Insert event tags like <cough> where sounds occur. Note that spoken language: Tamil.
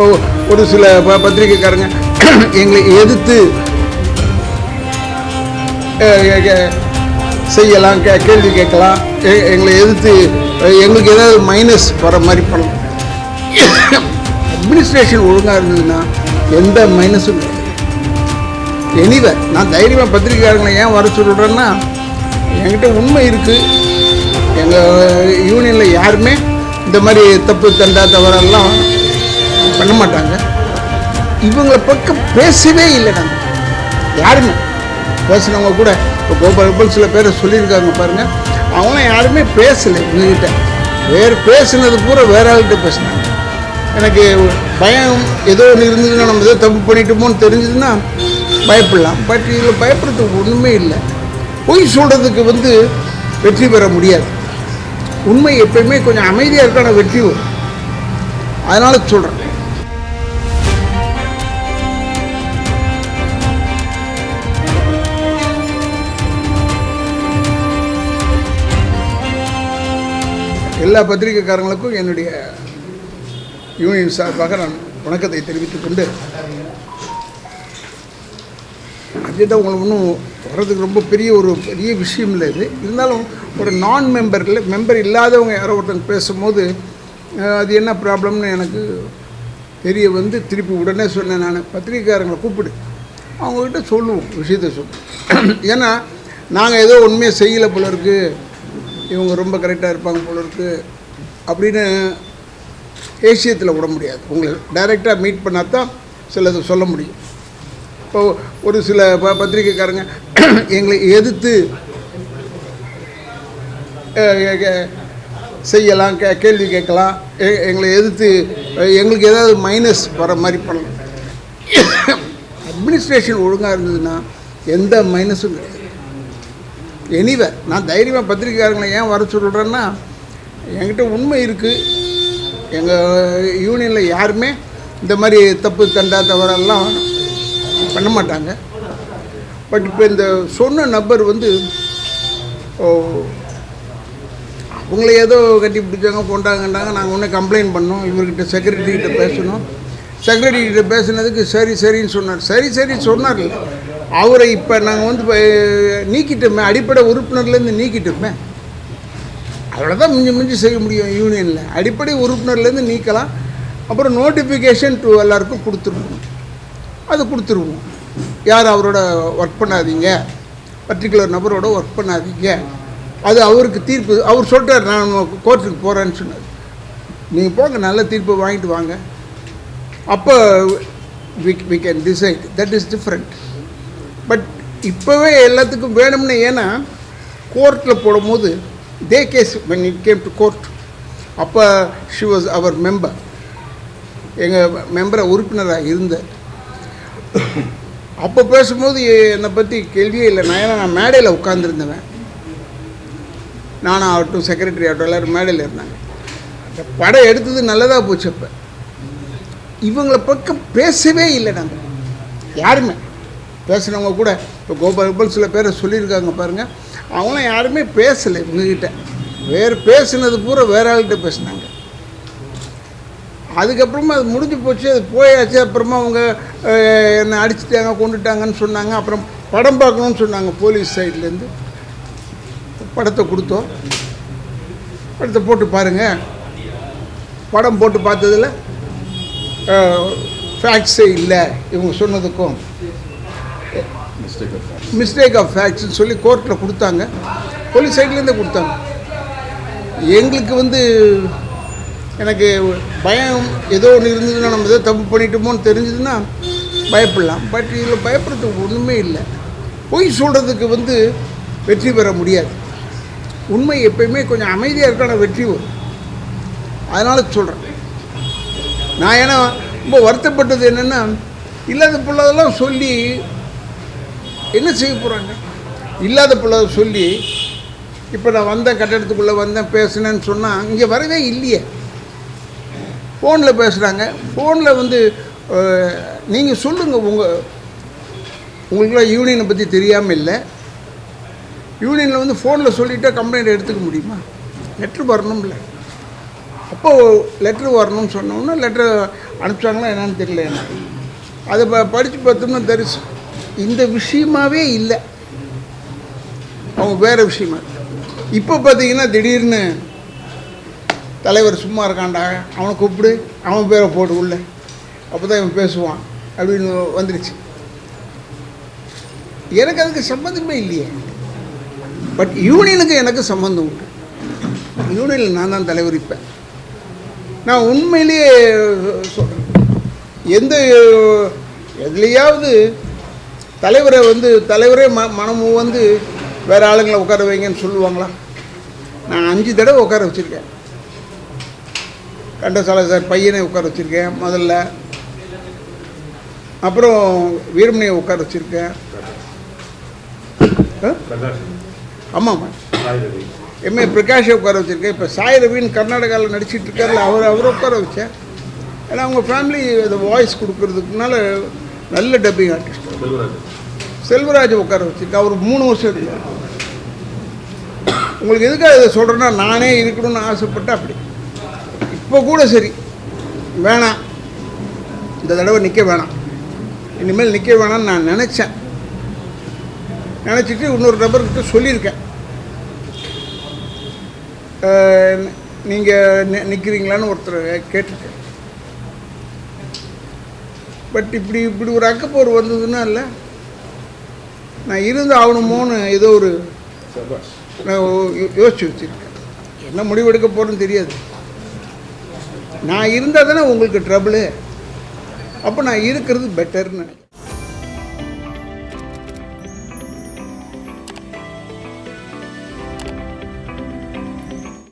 இப்போ ஒரு சில ப பத்திரிக்கைக்காரங்க எங்களை எதிர்த்து செய்யலாம் கே கேள்வி கேட்கலாம். எங்களை எதிர்த்து எங்களுக்கு ஏதாவது மைனஸ் வர மாதிரி பண்ணலாம். அட்மினிஸ்ட்ரேஷன் ஒழுங்காக இருந்ததுன்னா எந்த மைனஸும் எனிவே நான் தைரியமாக பத்திரிக்கையாளர்களை ஏன் வர சொல்கிறேன்னா என்கிட்ட உண்மை இருக்குது எங்கள் யூனியனில் யாருமே இந்த மாதிரி தப்பு தண்டா தவறெல்லாம் பண்ண மாட்டாங்க. இவங்களை பக்கம் பேசவே இல்லை நாங்கள் யாருமே. பேசினவங்க கூட இப்போ கோபால் கோபால் சில பேரை சொல்லியிருக்காங்க பாருங்கள் அவங்களாம் யாருமே பேசலை இவங்ககிட்ட. வேறு பேசுனது பூரா வேற ஆள்கிட்ட பேசினாங்க. எனக்கு பயம் ஏதோ ஒன்று இருந்ததுன்னா நம்ம ஏதோ தப்பு பண்ணிட்டோமோன்னு தெரிஞ்சதுன்னா பயப்படலாம். பட் இதில் பயப்படுறதுக்கு ஒன்றுமே இல்லை. பொய் சொல்கிறதுக்கு வந்து வெற்றி பெற முடியாது. உண்மை எப்பயுமே கொஞ்சம் அமைதியாக இருக்கான வெற்றி வரும். அதனால் சொல்கிறேன் எல்லா பத்திரிகைக்காரங்களுக்கும் என்னுடைய யூனியன் சார்பாக நான் வணக்கத்தை தெரிவித்துக் கொண்டு அஜெண்டா உங்களுக்கு ஒன்றும் வர்றதுக்கு ரொம்ப பெரிய ஒரு பெரிய விஷயம் இல்லை இது. இருந்தாலும் ஒரு நான் மெம்பரில் மெம்பர் இல்லாதவங்க யாரோ ஒருத்தன் பேசும்போது அது என்ன ப்ராப்ளம்னு எனக்கு தெரிய வந்து திருப்பி உடனே சொன்னேன் நான். பத்திரிக்கைக்காரங்களை கூப்பிடு. அவங்கக்கிட்ட சொல்லுவோம் விஷயத்த சொல்லுவோம். ஏன்னா நாங்கள் ஏதோ உண்மையை செய்யலை போல இருக்குது இவங்க ரொம்ப கரெக்டாக இருப்பாங்க போல இருக்கு. அப்படின்னு ஏசியத்தில் விட முடியாது. உங்களை டைரெக்டாக மீட் பண்ணால் தான் சிலது சொல்ல முடியும். இப்போ ஒரு சில ப பத்திரிக்கைக்காரங்க <clears throat> எங்களை எதிர்த்து செய்யலாம் கே கேள்வி கேட்கலாம். எங்களை எதிர்த்து எங்களுக்கு ஏதாவது மைனஸ் வர மாதிரி பண்ணலாம். <clears throat> அட்மினிஸ்ட்ரேஷன் ஒழுங்காக இருந்ததுன்னா எந்த மைனஸும் கிடையாது. எனிவே நான் தைரியமாக பத்திரிக்கைக்காரங்களை ஏன் வர சொல்கிறேன்னா என்கிட்ட உண்மை இருக்குது எங்கள் யூனியனில் யாருமே இந்த மாதிரி தப்பு தண்டா தவறெல்லாம் பண்ண மாட்டாங்க. பட் இப்போ இந்த சொன்ன நபர் வந்து ஓ, அவங்கள ஏதோ கட்டி பிடிச்சாங்க கொண்டாங்கண்டாங்க நாங்கள் ஒன்று கம்ப்ளைண்ட் பண்ணோம். இவர்கிட்ட செக்ரட்டரி கிட்ட பேசணும் செக்ரட்டரி கிட்ட பேசுனதுக்கு சரி சரின்னு சொன்னார். சரி சரி சொன்னார்ல. அவரை இப்போ நாங்கள் வந்து நீக்கிட்டோமே அடிப்படை உறுப்பினர்லேருந்து நீக்கிட்டோமே. அவ்வளோதான் மிஞ்சி மிஞ்சி செய்ய முடியும் யூனியனில் அடிப்படை உறுப்பினர்லேருந்து நீக்கலாம். அப்புறம் நோட்டிஃபிகேஷன் டு எல்லாருக்கும் கொடுத்துருவோம். அது கொடுத்துருவோம். யார் அவரோட ஒர்க் பண்ணாதீங்க. பர்டிகுலர் நபரோட ஒர்க் பண்ணாதீங்க. அது அவருக்கு தீர்ப்பு. அவர் சொல்கிறார் நான் கோர்ட்டுக்கு போகிறேன்னு சொன்னார். நீங்கள் போங்க நல்ல தீர்ப்பு வாங்கிட்டு வாங்க. அப்போ we we can decide that is different இப்போவே எல்லாத்துக்கும் வேணும்னு ஏன்னா கோர்ட்டில் போடும்போது the case when it came to court அப்போ ஷி வாஸ் அவர் மெம்பர் எங்கள் மெம்பரை உறுப்பினராக இருந்த. அப்போ பேசும்போது என்னை பற்றி கேள்வியே இல்லை. நான் ஏன்னா நான் மேடையில் உட்காந்துருந்தவன் நானும் ஆகட்டும் செக்ரட்டரி ஆகட்டும் எல்லோரும் மேடையில் இருந்தாங்க. அந்த படம் எடுத்தது நல்லதாக போச்சு அப்போ. இவங்கள பக்கம் பேசவே இல்லை நாங்கள் யாருமே. பேசுனவங்க கூட இப்போ கோபால் கோபால் சில பேரை சொல்லியிருக்காங்க பாருங்கள் அவங்களாம் யாருமே பேசலை இவங்ககிட்ட வேறு பேசுனது பூரா வேற ஆள்கிட்ட பேசினாங்க. அதுக்கப்புறமா அது முடிஞ்சு போச்சு அது போயாச்சு. அப்புறமா அவங்க என்னை அடிச்சிட்டாங்க கொண்டுட்டாங்கன்னு சொன்னாங்க. அப்புறம் படம் பார்க்கணும்னு சொன்னாங்க போலீஸ் சைட்லேருந்து. படத்தை கொடுத்தோம். படத்தை போட்டு பாருங்கள் படம் போட்டு பார்த்ததில் ஃபேக்ட்ஸே இல்லை. இவங்க சொன்னதுக்கும் மிஸ்டேக் ஆஃப் ஃபேக்ட்ஸ்னு சொல்லி கோர்ட்டில் கொடுத்தாங்க. போலீஸ் சைட்லேருந்தே கொடுத்தாங்க. எங்களுக்கு வந்து எனக்கு பயம் ஏதோ ஒன்று இருந்ததுன்னா நம்ம ஏதோ தப்பு பண்ணிட்டோமோன்னு தெரிஞ்சதுன்னா பயப்படலாம். பட் இதில் பயப்படுறதுக்கு ஒன்றுமே இல்லை. பொய் சொல்கிறதுக்கு வந்து வெற்றி பெற முடியாது. உண்மை எப்பயுமே கொஞ்சம் அமைதியாக இருக்கான வெற்றி வரும். அதனால் சொல்கிறேன் நான் ஏன்னா ரொம்ப வருத்தப்பட்டது என்னென்னா இல்லாத பிள்ளைதெல்லாம் சொல்லி என்ன செய்ய போகிறாங்க இல்லாத பிள்ளை சொல்லி இப்போ நான் வந்தேன் கட்டடத்துக்குள்ளே வந்தேன் பேசினேன்னு சொன்னால் இங்கே வரவே இல்லையே. ஃபோனில் பேசுகிறாங்க ஃபோனில் வந்து நீங்கள் சொல்லுங்கள் உங்கள் உங்களுக்குலாம் யூனியனை பற்றி தெரியாமல் இல்லை. யூனியனில் வந்து ஃபோனில் சொல்லிவிட்டால் கம்ப்ளைண்ட் எடுத்துக்க முடியுமா? லெட்ரு வரணும்ல. அப்போது லெட்ரு வரணும்னு சொன்னோன்னே லெட்ரு அனுப்பிச்சாங்களா என்னன்னு தெரியல எனக்கு. அதை ப படித்து பார்த்தோம்னா தரிசு. இந்த விஷயமாவே இல்லை. அவங்க வேறு விஷயமா. இப்போ பார்த்தீங்கன்னா திடீர்னு தலைவர் சும்மா இருக்கான்டா அவனை கூப்பிடு அவன் பேரை போட்டு உள்ள. அப்போ தான் இவன் பேசுவான் அப்படின்னு வந்துருச்சு. எனக்கு அதுக்கு சம்மந்தமே இல்லையே. பட் யூனியனுக்கு எனக்கு சம்மந்தம் உண்டு. யூனியனில் நான் தான் தலைவர் இருப்பேன். நான் உண்மையிலேயே சொல்கிறேன் எந்த எதுலேயாவது தலைவரை வந்து தலைவரே ம மனமும் வந்து வேறு ஆளுங்களை உட்கார வைங்கன்னு சொல்லுவாங்களா? நான் அஞ்சு தடவை உட்கார வச்சுருக்கேன். கண்டசாலை சார் பையனை உட்கார வச்சுருக்கேன் முதல்ல. அப்புறம் வீரமணியை உட்கார வச்சுருக்கேன். ஆமாம்மா எம்ஏ பிரகாஷை உட்கார வச்சுருக்கேன். இப்போ சாய் ரவின்னு கர்நாடகாவில் நடிச்சிட்டு இருக்காருல்ல அவர் அவரை உட்கார வச்சேன். ஏன்னா அவங்க ஃபேமிலி அந்த வாய்ஸ் கொடுக்கறதுக்குனால நல்ல டப்பிங் ஆர்டிஸ்ட் செல்வராஜ். உட்கார வச்சுருக்கேன் அவர் மூணு வருஷம் இருந்தார் உங்களுக்கு எதுக்காக இதை சொல்கிறேன்னா நானே இருக்கணும்னு ஆசைப்பட்டு அப்படி. இப்போ கூட சரி. வேணாம். இந்த தடவை நிற்க வேணாம். இனிமேல் நிற்க வேணாம்னு நான் நினச்சேன். நினச்சிட்டு இன்னொரு நபர்கிட்ட சொல்லியிருக்கேன். நீங்கள் நிற்கிறீங்களான்னு ஒருத்தர் கேட்டிருக்கேன் பட் இப்படி இப்படி ஒரு அக்கப்போர் வந்ததுன்னா இல்லை. நான் இருந்து ஆகணுமோன்னு ஏதோ ஒரு நான் யோசிச்சு வச்சுருக்கேன். என்ன முடிவெடுக்க போகிறேன்னு தெரியாது. நான் இருந்தால் தானே உங்களுக்கு ட்ரபிளு அப்போ நான் இருக்கிறது பெட்டர்னு